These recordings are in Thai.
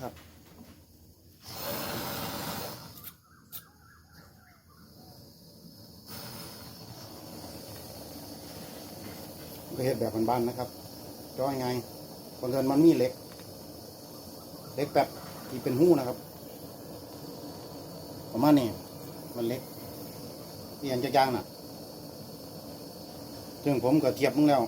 ครับ ก็เห็ดแบบบ้านๆนะครับจ้อยไงบางเกินมันมีเหล็กเล็กแบบที่เป็นหู้นะครับ ประมาณนี้มันเล็กเอียนจะยางน่ะซึ่งผมก็เทียบมึงแล้ว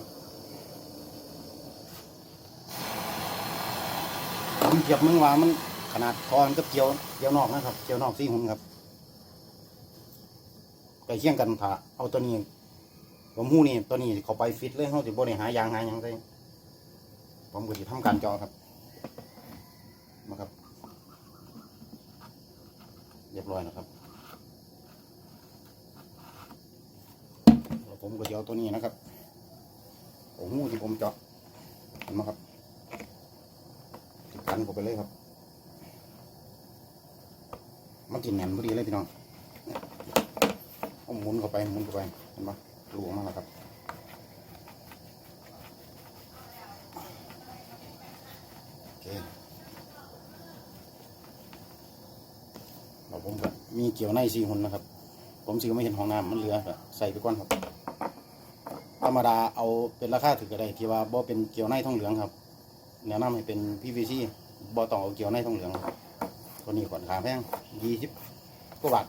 ผม เทียบมึงว่ามันขนาดคอนกับเกียวเกียวนอกนะครับ เกียวนอกสี่หุ่นครับใกล้เคียงกันถ้าเอาตัวนี้ผมหู้นี่ตัวนี้เขาไปฟิตเลยเขาจะบริหายางหาหยังได้ผมก็จะทำการจอครับมาครับ เรียบร้อยนะครับผมก็จะเอาตัวนี้นะครับผมหู้ที่ผมเจาะเห็นไหมครับ กันผมไปเลยครับ มันจิแน่นพอดีเลยพี่น้องเอาหมุนเข้าไปหมุนเข้าไปเห็นไหมรูออกมาแล้วครับโอเคเราผมก็มีเกี่ยวในสี่หุ่นนะครับ ผมสิก็ไม่เห็นห้องน้ำมันเหลือก็ใส่ไปก่อนครับ ธรรมดาเอาเป็นราคาถือก็ได้ที่ว่าบ่เป็นเกี่ยวในทองเหลืองครับแนะนำให้เป็น PVC บ่ต้องเอาเกี่ยวในทองเหลืองตัวนี้ขอนขาแพงยี่สิบกว่าบาท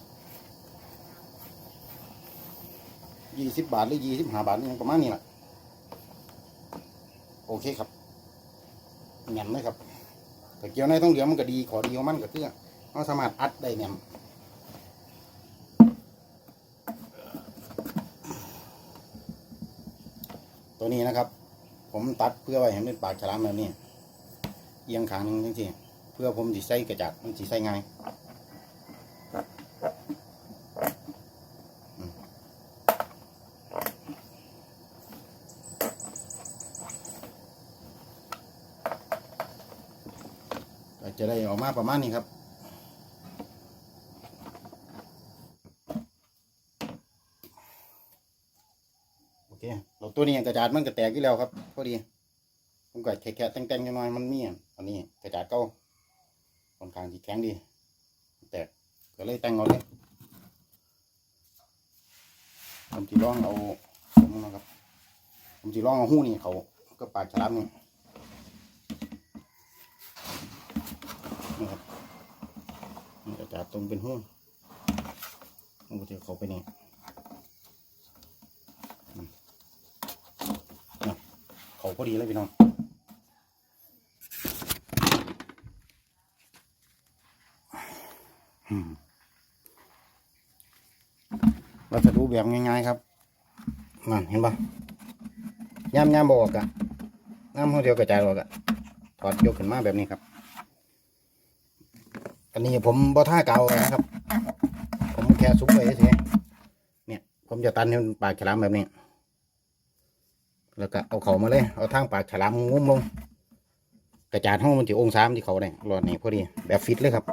ยี่สิบบาทหรือยี่สิบห้าบาทนี่ประมาณนี้แหละโอเคครับแหนมเลยครับแต่เกี่ยวในต้องเหลืองมันก็ดีขอดีของมันก็คือเราสามารถอัดได้แหนมตัวนี้นะครับ ผมตัดเพื่อไว้ให้มันเป็นปากฉลามแบบนี้ เอียงขางหนึงจริงๆเพื่อผมสิใส่กระจัดมันสิใส่ง่ายก็จะได้ออกมาประมาณนี้ครับโอเคเราตัวนี้กระจาดมันก็แตกอยู่แล้วครับพอดีผมก็แค่ๆแต่งๆน้อยมันมีอัน อันนี้กระจาดเก่าค่อนข้างที่แข็งดี แตกก็เลยแต่งเอาเลยผมจะลองเอาผมนะครับผมจะลองเอาหู้นี่เขาก็ปากฉลามนี่นะครับมันก็จะตรงเป็นห้วงมันก็จะเข้าไปนี่เขาพอดีเลยพี่น้องอืม วัสดุแบบง่ายๆครับนั่นเห็นปะย่ำย่ำบออกอะน้ำเขาเดียวกระจายออกอะถอดยกขึ้นมาแบบนี้ครับ อันนี้ผมบ่ท่าเก่านะครับ ผมแค่ซุ้มไว้เฉยเนี่ย ผมจะตันให้ปากฉลามแบบนี้ แล้วก็เอาเขามาเลย เอาทางปากฉลามงุ้มลงกระจาดห้องมันจะองศามันที่เขาได้รอดนี่พอดี แบบฟิตเลยครับ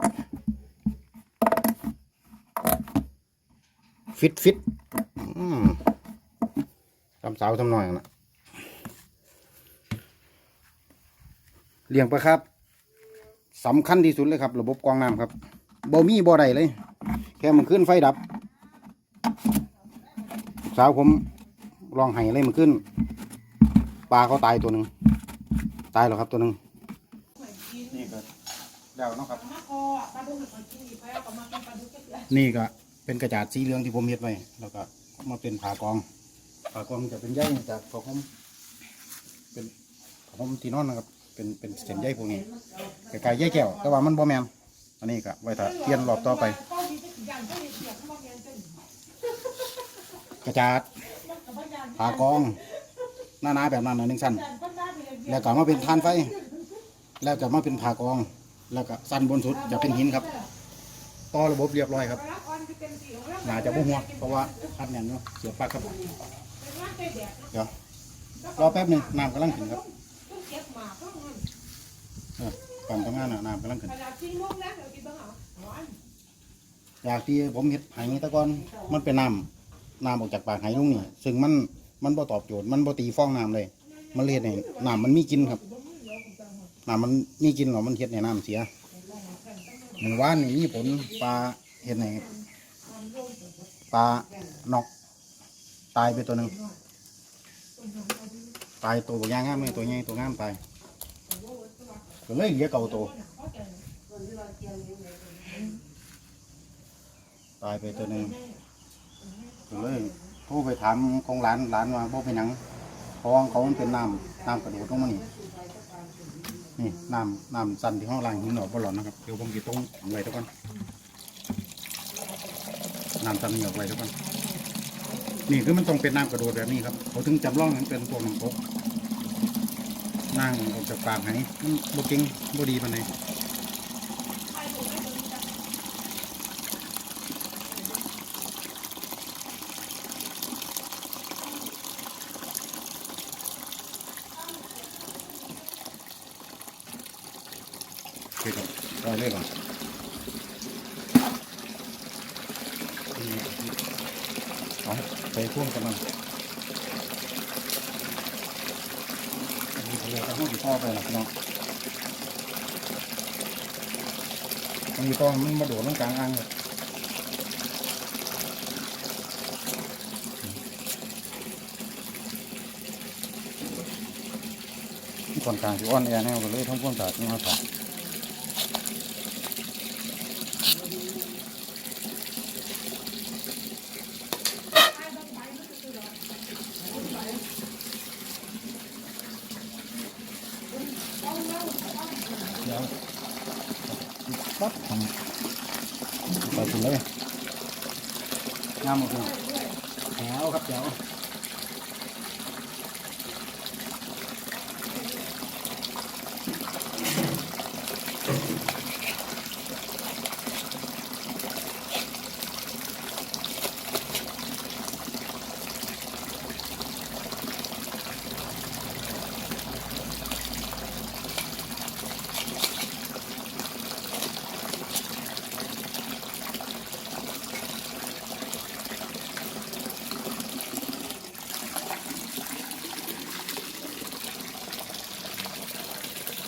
ฟิตฟิตทำสาวทำหน่อยนะเลี้ยงปะครับสำคัญที่สุดเลยครับ ระบบกรองน้ำครับบ่มีบ่ได้เลย แค่มันขึ้นไฟดับ สาวผมลองไห้เลยมันขึ้นปลาเขาตายตัวหนึ่งตายแล้วครับตัวหนึ่งนี่ก็แล้วเนาะครับนี่ก็ เป็นกระจาดสีเหลืองที่ผมเฮ็ดไว้แล้วก็มาเป็นผากองผากองจะเป็นใยจากผาห่มเป็นผาห่มที่นอนนะครับ เป็นเป็นเส้นใยพวกนี้ไก่ใยแก้วแต่ว่ามันบ่แมนอันนี้ก็ไว้ถ้าเทียนรอบต่อไป กระจาดผากอง หน้าๆแบบนั้นนะหนึ่งสั้นแล้วก็มาเป็นทานไฟ แล้วก็มาเป็นผากอง แล้วก็สั้นบนสุดจะเป็นหินครับ ต่อระบบเรียบร้อยครับน่าจะบ่หัวเพราะว่าอัดแน่นเนาะเสียบปลั๊กครับเดี๋ยวรอแป๊บหนึ่งน้ำกำลังขึ้นครับก่อนทำงานน้ำกำลังขึ้นอยากที่ผมเห็ดไหตะกอนมันเป็นน้ำน้ำออกจากปากไหลุงนี่ซึ่งมันมันบ่ตอบโจทย์มันบ่ตีฟองน้ำเลย มันเลยเฮ็ดให้น้ำมันมีกินครับน้ำมันมีกินหรอมันเฮ็ดให้น้ำเสีย หมู่บ้านนี่มีผลปลาเห็นไหนปลานอก ตายไปตัวหนึ่งตายตัวย่างงามเลยตัวใหญ่ตัวงามตายก็เลยเหลือเก่าตัวตายไปตัวหนึ่งก็เลยโทรไปถามของร้านร้านว่าบ่เป็นหยังเพราะว่าเขามันเป็นน้ำน้ำกระโดดลงมานี่ นี่น้ำน้ำสันที่ห้องล่างหินหนอบ่หลอนนะครับเดี๋ยวผมจะต้องเอาไว้ทุกคนน้ำสันเหนียวไว้ทุกคนนี่คือมันต้องเป็นน้ำกระโดดแบบนี้ครับเขาถึงจำลองนั้นเป็นตัวน้ำตกนั่งออกจากปากไหนบจริงบดีปานใดโเคครับได้เลยก่อนเอาไปพ่วงกันมันอันนี้เราจะห้องพ่อไปหรอกเนาะมันมีตอนมันมาโดดลงกลางอ่างเลยก่อนกลางที่อ้อนแอแน่ก็เลยทั้งพ่วงตาที่มาต่อ ปั๊บทำไปถึงเลยงามหมดเลยแถวครับแถว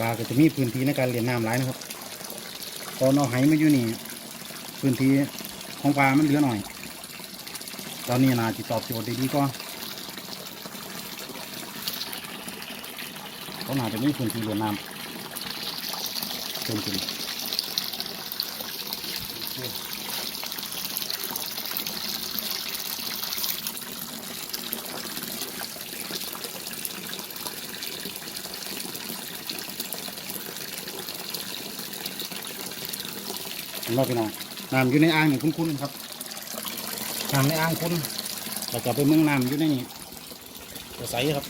ปลาก็จะมีพื้นที่ในการเลี้ยงน้ำหลายนะครับตอนเอาไหมาอยู่นี่พื้นที่ของปลามันเหลือหน่อย ตอนนี้นาจะตอบโจทย์ดีๆก็เขาน่าจะมีพื้นที่เลี้ยงน้ำเต็มที่ ห็นบ่พี่น้องน้ำอยู่ในอ่างนี่คุ้นๆครับน้ำในอ่างคุ้นเราจะไปเมืองน้ำอยู่ในนี่จะใสครับ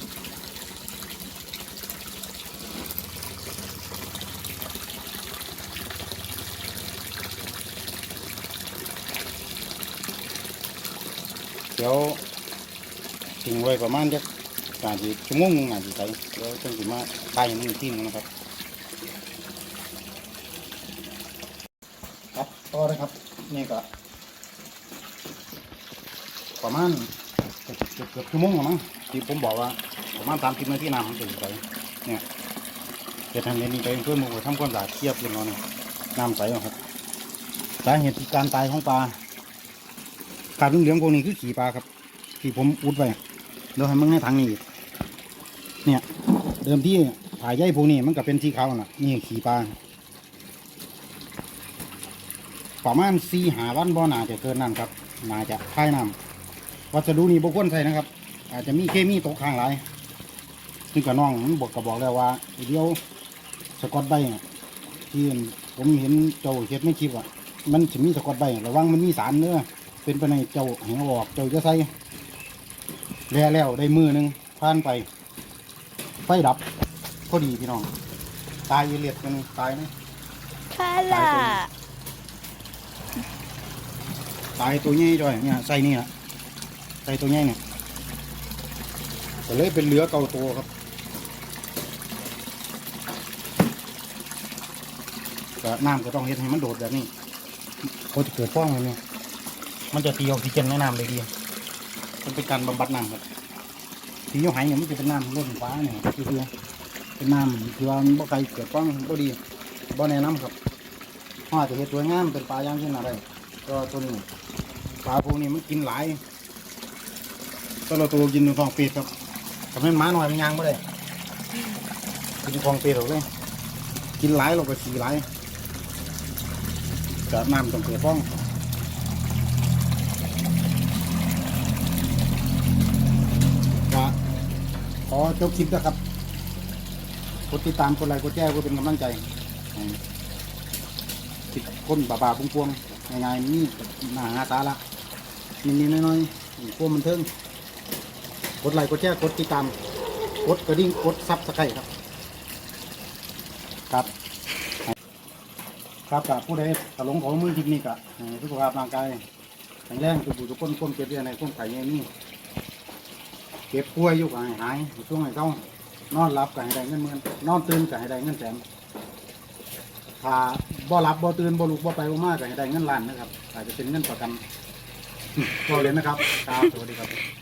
เดี๋ยวทิ้งไว้ประมาณจะนาทีชั่วโมงหนึ่งนาทีใส่เดี๋ยวต้องสิมาไต่มันอีกทีหนึงนะครับ ครับต่อเลยครับ นี่ก็ประมาณเกือบเกือบเกือบชั่วโมงแล้วมั้งที่ผมบอกว่าประมาณสามสิบนาทีน้ำมันจะอยู่เนี่ยจะทำในนี้ไปเพื่อมือทำความสะอาดเทียบเรียบร้อยเนี่ยน้ำใสครับสาเหตุที่การตายของปลาการเหลืองๆพวกนี้คือขี่ปลาครับที่ผมอุดไว้เดี๋ยวให้มึงให้ทางนี้เนี่ย เดิมที่ผายใยพวกนี้มันก็เป็นสีขาวน่ะนี่ขี่ปลา ประมาณสี่หาวันบ่หนาจะเกินนั่นครับน่าจะคายน้ำวัสดุนี่บุควรใส่นะครับ อาจจะมีเคมีตกค้างหลายซึ่งกับน้องมันบอกก็บอกแล้วว่าเดี๋ยวสกอตไบเนี่ยที่ผมเห็นเจ้าเฮ็ดไม่คลิปอะ มันจะมีสกอตไบระวังมันมีสารเนื้อเป็นไปในเจ้าแหงออกเจ้าจะใส่แล้วแล้วได้มือหนึงผ่านไปไฟดับพอดีพี่น้อง ตายเลียดกันตายไหมค่ะล่ะ ตายตัวใหญ่จ้อยเนี่ยใส่นี่แหละใส่ตัวใหญ่เนี่ยก็เลยเป็นเหลือเก่าตัวครับก็น้ำก็ต้องเฮ็ดให้มันโดดแบบนี้เขาจะเกิดฟองแบบนี้มันจะตีออกซิเจนในน้ำเลยดีมันเป็นการบำบัดน้ำครับที่ยกหายเนี่ยมันจะเป็นน้ำเรื่องฟ้าเนี่ยคือเป็นน้ำคือว่ามันบ่ไกลเกิดฟองบ่ดีบ่แนะนำครับเขาอาจจะเห็ดสวงามเป็นปลาย่างขึ้นอะไรก็ตัวนี้ ปลาพวกนี้มันกินหลายตัวเราตัวกินอยู่ทองปีดครับทำให้ม้าหน่อยมันยางไม่ได้กินทองปีดหรอกเลยกินหลายเราก็สีหลายจะน้ำต้องเกิดฟ้องก็ขอจบคลิปนะครับกดติดตามกดไลค์กดแชร์กดเป็นกำลังใจติดก้นบาบาพวงๆง่ายๆนี่หน้าหาตาละนิดๆน้อยๆพวกมันเทิงกดไลค์กดแชร์กดติดตามกดกระดิ่งกดซับสไครต์ครับ ครับ ครับกับผู้ใดถลงของมือคลิปนี้กะสุขภาพร่างกายแข็งแรงทุกผู้ทุกคนก้มเก็บเรียนในก้มไข่เงี้ยนี่เก็บป่วยอยู่กับหายช่วงให้เขานอนหลับกับห้ได้เงินหมื่นนอนตื่นกับห้ได้เงินแสน ถ้าบ่หลับบ่ตื่นบ่ลุกบ่ไปบ่มาก็ให้ได้เงินล้านนะครับอาจจะเป็นเงินประกันก็เลยนะครับครับสวัสดีครับ